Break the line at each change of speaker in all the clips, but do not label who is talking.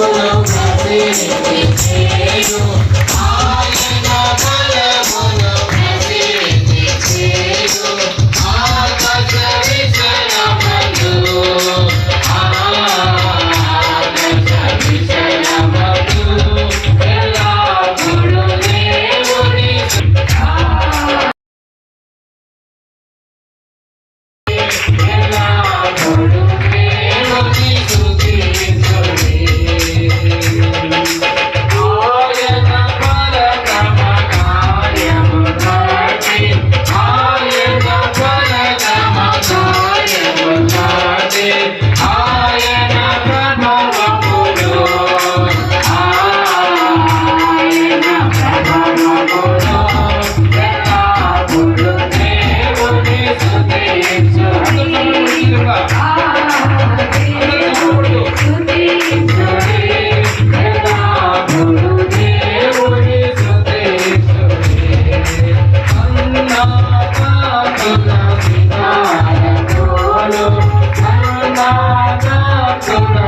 follow my baby. Thank you.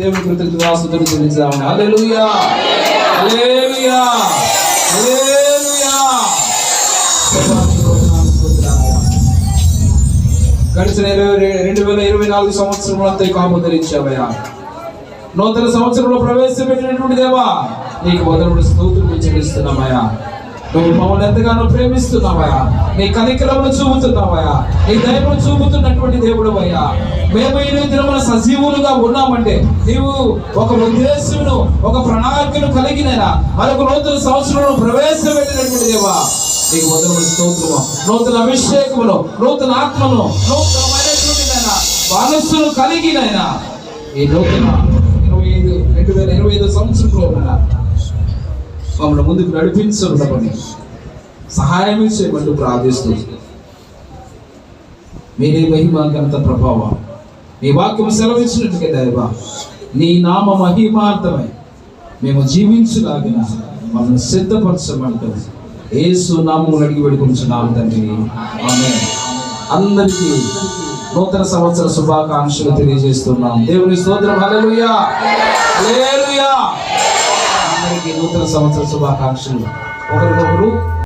దేవుని కృతజ్ఞతాస్తుతులు చెల్లించాము హల్లెలూయా హల్లెలూయా హల్లెలూయా గడిచిన ఇరవై రెండు వేల ఇరవై నాలుగు సంవత్సరంలో అంతా కాపుదరించావయ్యా నూతన సంవత్సరంలో ప్రవేశపెట్టినటువంటి దేవా నీకు మొదలు స్తోత్రులు చెల్లిస్తున్నామయ్యా. నువ్వు మమ్మల్ని ఎంతగానో ప్రేమిస్తున్నావయ్యా. నీ కనికరమును చూపుతున్నావయ్యా. నీ దయను చూపుతున్నటువంటి దేవుడు అయ్యా మేము ఈ దినమున సజీవులుగా ఉన్నామంటే నీవు ఒక ఉద్దేశమును ఒక ప్రణాళికను కలిగినైనా మరొక నూతన సంవత్సరంలో ప్రవేశపెట్టినటువంటి దేవా నీకు మొదలు స్తోత్రము. నూతన అభిషేకమును నూతన ఆత్మను నూతనమైనటువంటి మనస్సును కలిగినైనా ఈ నూతన సంవత్సరంలో ఉన్న మమ్మల్ని ముందుకు నడిపించబడమని సహాయం చేయమంటూ ప్రార్థిస్తూ. మీరే మహిమ ఘనత ప్రభావం. నీ వాక్యం సెలవిచ్చినట్టుగా దైవ. నీ నామ మహిమార్థమై మేము జీవించులాగిన మమ్మల్ని సిద్ధపరచమంటూ ఏసు నామం అడిగి పెడుకుంటున్నాం తండ్రి. ఆమె అందరికీ నూతన సంవత్సర శుభాకాంక్షలు తెలియజేస్తున్నాం. దేవుని స్తోత్రం. హల్లెలూయా. హల్లెలూయా. అందరికీ నూతన సంవత్సర శుభాకాంక్షలు. ఒకరికొకరు